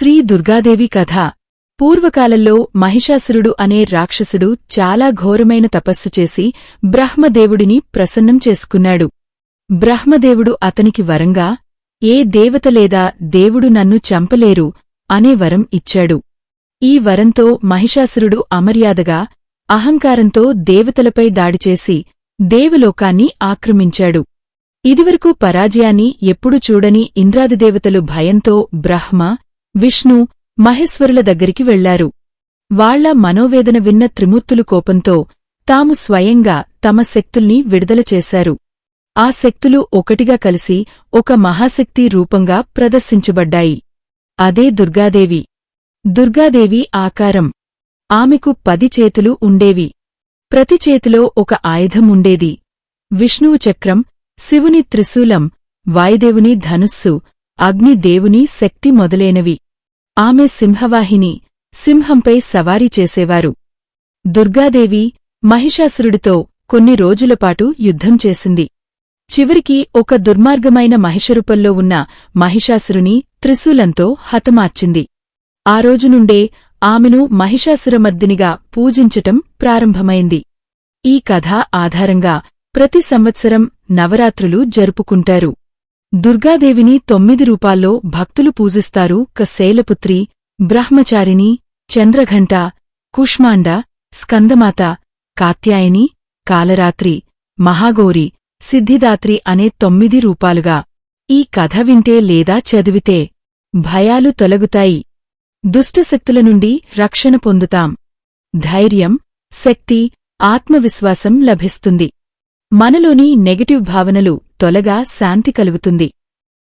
శ్రీ దుర్గాదేవి కథ. పూర్వకాలంలో మహిషాసురుడు అనే రాక్షసుడు చాలా ఘోరమైన తపస్సు చేసి బ్రహ్మదేవుడిని ప్రసన్నం చేసుకున్నాడు. బ్రహ్మదేవుడు అతనికి వరంగా ఏ దేవత లేదా దేవుడు నన్ను చంపలేరు అనే వరం ఇచ్చాడు. ఈ వరంతో మహిషాసురుడు అమర్యాదగా అహంకారంతో దేవతలపై దాడిచేసి దేవలోకాన్ని ఆక్రమించాడు. ఇదివరకు పరాజయాన్ని ఎప్పుడు చూడని ఇంద్రాదిదేవతలు భయంతో బ్రహ్మ విష్ణు మహేశ్వరుల దగ్గరికి వెళ్ళారు. వాళ్ళ మనోవేదన విన్న త్రిమూర్తులు కోపంతో తాము స్వయంగా తమ శక్తుల్ని విడుదల చేశారు. ఆ శక్తులు ఒకటిగా కలిసి ఒక మహాశక్తి రూపంగా ప్రదర్శించబడ్డాయి. అదే దుర్గాదేవి. దుర్గాదేవి ఆకారం. ఆమెకు పది చేతులు ఉండేవి. ప్రతి చేతిలో ఒక ఆయుధం ఉండేది. విష్ణువు చక్రం శివుని త్రిశూలం వాయుదేవుని ధనుస్సు అగ్నిదేవుని శక్తి మొదలైనవి. ఆమె సింహవాహిని సింహంపై సవారీ చేసేవారు. దుర్గాదేవి మహిషాసురుడితో కొన్ని రోజులపాటు యుద్ధం చేసింది. చివరికి ఒక దుర్మార్గమైన మహిషరూపంలో ఉన్న మహిషాసురుని త్రిశూలంతో హతమార్చింది. ఆ రోజు నుండే ఆమెను మహిషాసురమర్దినిగా పూజించటం ప్రారంభమైంది. ఈ కథ ఆధారంగా ప్రతి సంవత్సరం నవరాత్రులు జరుపుకుంటారు. దుర్గాదేవిని తొమ్మిది రూపాల్లో భక్తులు పూజిస్తారు. కశైలపుత్రి బ్రహ్మచారిణి చంద్రఘంట కుష్మాండ స్కందమాత కాత్యాయని కాలరాత్రి మహాగోరి సిద్ధిదాత్రి అనే తొమ్మిది రూపాలుగా. ఈ కథ వింటే లేదా చదివితే భయాలు తొలగుతాయి. దుష్టశక్తుల నుండి రక్షణ పొందుతాం. ధైర్యం శక్తి ఆత్మవిశ్వాసం లభిస్తుంది. మనలోని నెగటివ్ భావనలు తొలగా శాంతి కలుగుతుంది.